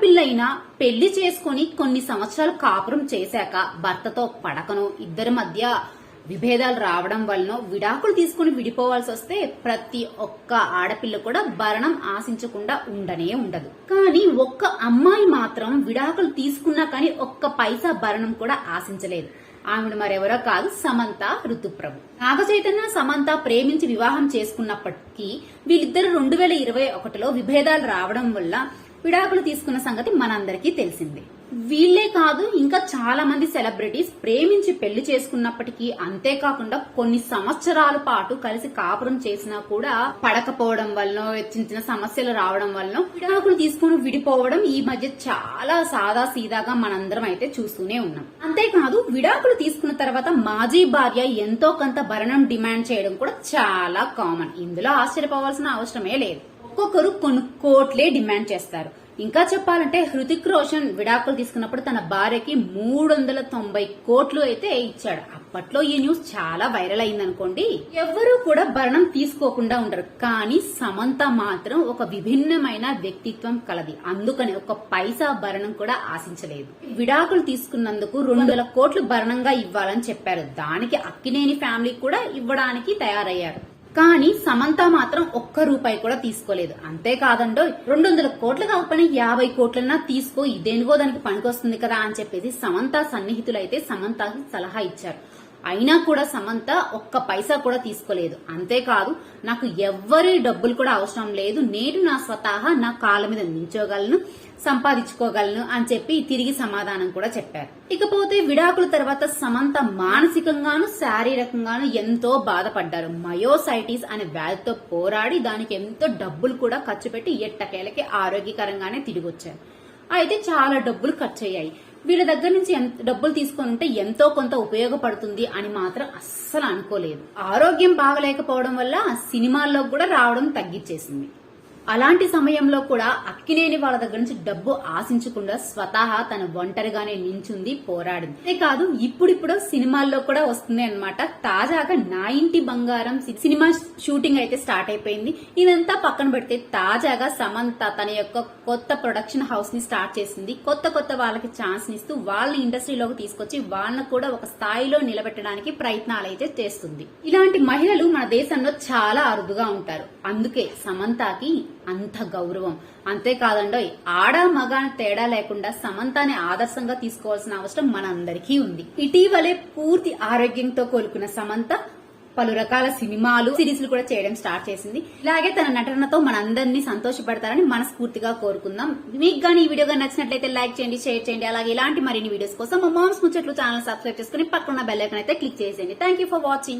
ఆడపిల్లైనా పెళ్ళి చేసుకుని కొన్ని సంవత్సరాలు కాపురం చేశాక భర్తతో పడకను ఇద్దరి మధ్య విభేదాలు రావడం వలన విడాకులు తీసుకుని విడిపోవాల్సి వస్తే ప్రతి ఒక్క ఆడపిల్ల కూడా భరణం ఆశించకుండా ఉండనే ఉండదు. కానీ ఒక్క అమ్మాయి మాత్రం విడాకులు తీసుకున్నా కానీ ఒక్క పైసా భరణం కూడా ఆశించలేదు. ఆవిడ మరెవరో కాదు సమంత ఋతుప్రభు. నాగ చైతన్య సమంత ప్రేమించి వివాహం చేసుకున్నప్పటికీ వీళ్ళిద్దరు రెండు వేల ఇరవై ఒకటిలో విభేదాలు రావడం వల్ల విడాకులు తీసుకున్న సంగతి మనందరికీ తెలిసిందే. వీళ్ళే కాదు ఇంకా చాలా మంది సెలబ్రిటీస్ ప్రేమించి పెళ్ళి చేసుకున్నప్పటికీ అంతేకాకుండా కొన్ని సంవత్సరాల పాటు కలిసి కాపురం చేసినా కూడా పడకపోవడం వల్ల చిన్న చిన్న సమస్యలు రావడం వల్ల విడాకులు తీసుకుని విడిపోవడం ఈ మధ్య చాలా సాదా సీదాగా మనందరం అయితే చూస్తూనే ఉన్నాం. అంతేకాదు విడాకులు తీసుకున్న తర్వాత మాజీ భార్య ఎంతో కొంత భరణం డిమాండ్ చేయడం కూడా చాలా కామన్. ఇందులో ఆశ్చర్యపోవాల్సిన అవసరమే లేదు. ఒక్కొక్కరు కొన్ని కోట్లే డిమాండ్ చేస్తారు. ఇంకా చెప్పాలంటే హృతిక్ రోషన్ విడాకులు తీసుకున్నప్పుడు తన భార్యకి మూడు వందల తొంభై కోట్లు అయితే ఇచ్చాడు. అప్పట్లో ఈ న్యూస్ చాలా వైరల్ అయింది అనుకోండి ఎవ్వరూ కూడా భరణం తీసుకోకుండా ఉండరు. కానీ సమంత మాత్రం ఒక విభిన్నమైన వ్యక్తిత్వం కలది. అందుకని ఒక పైసా భరణం కూడా ఆశించలేదు. విడాకులు తీసుకున్నందుకు రెండు వందల కోట్లు భరణంగా ఇవ్వాలని చెప్పారు. దానికి అక్కినేని ఫ్యామిలీ కూడా ఇవ్వడానికి తయారయ్యారు. కానీ సమంత మాత్రం ఒక్క రూపాయి కూడా తీసుకోలేదు. అంతేకాదండో రెండు వందల కోట్లు కాకపోయినా యాభై కోట్లన్నా తీసుకో ఇదేనుగో దానికి పనికొస్తుంది కదా అని చెప్పేసి సమంత సన్నిహితులైతే సమంతకి సలహా ఇచ్చారు. అయినా కూడా సమంత ఒక్క పైసా కూడా తీసుకోలేదు. అంతేకాదు నాకు ఎవ్వరి డబ్బులు కూడా అవసరం లేదు. నేను నా స్వతహా నా కాళ్ళ మీద నించోగలను. సంపాదించుకోగలను అని చెప్పి తిరిగి సమాధానం కూడా చెప్పారు. ఇకపోతే విడాకుల తర్వాత సమంత మానసికంగాను శారీరకంగాను ఎంతో బాధపడ్డారు. మయోసైటిస్ అనే వ్యాధితో పోరాడి దానికి ఎంతో డబ్బులు కూడా ఖర్చు పెట్టి ఎట్టకేలకి ఆరోగ్యకరంగానే తిరిగి వచ్చారు అయితే చాలా డబ్బులు ఖర్చు అయ్యాయి వీళ్ళ దగ్గర నుంచి ఎంత డబ్బులు తీసుకొని ఉంటే ఎంతో కొంత ఉపయోగపడుతుంది అని మాత్రం అస్సలు అనుకోలేదు. ఆరోగ్యం బాగలేకపోవడం వల్ల సినిమాల్లో కూడా రావడం తగ్గించేసింది అలాంటి సమయంలో కూడా అక్కినేని వాళ్ళ దగ్గర నుంచి డబ్బు ఆశించకుండా స్వతహా తన ఒంటరిగానే నించుంది పోరాడింది. అంతేకాదు ఇప్పుడిప్పుడు సినిమాల్లో కూడా వస్తుంది అనమాట తాజాగా నా ఇంటి బంగారం సినిమా షూటింగ్ అయితే స్టార్ట్ అయిపోయింది. ఇదంతా పక్కన పెడితే తాజాగా సమంత తన యొక్క కొత్త ప్రొడక్షన్ హౌస్ని స్టార్ట్ చేసింది. కొత్త కొత్త వాళ్ళకి ఛాన్స్ ఇస్తూ వాళ్ళ ఇండస్ట్రీలోకి తీసుకొచ్చి వాళ్ళని కూడా ఒక స్థాయిలో నిలబెట్టడానికి ప్రయత్నాలు అయితే చేస్తుంది. ఇలాంటి మహిళలు మన దేశంలో చాలా అరుదుగా ఉంటారు. అందుకే సమంతకి అంత గౌరవం. అంతేకాదండో ఆడ మగ తేడా లేకుండా సమంతాన్ని ఆదర్శంగా తీసుకోవాల్సిన అవసరం మనందరికీ ఉంది. ఇటీవలే పూర్తి ఆరోగ్యంతో కోలుకున్న సమంత పలు రకాల సినిమాలు సిరీస్లు కూడా చేయడం స్టార్ట్ చేసింది. ఇలాగే తన నటనతో మనందరినీ సంతోషపడతారని మనస్ఫూర్తిగా కోరుకుందాం. మీకు కానీ ఈ వీడియో కానీ నచ్చినట్లయితే లైక్ చేయండి షేర్ చేయండి. అలాగే ఇలాంటి మరిన్ని వీడియోస్ కోసం మా మామ్స్ ముచ్చట్లు ఛానల్ సబ్స్క్రైబ్ చేసుకుని పక్కన బెల్ ఐకన్ అయితే క్లిక్ చేసేయండి. Thank you for watching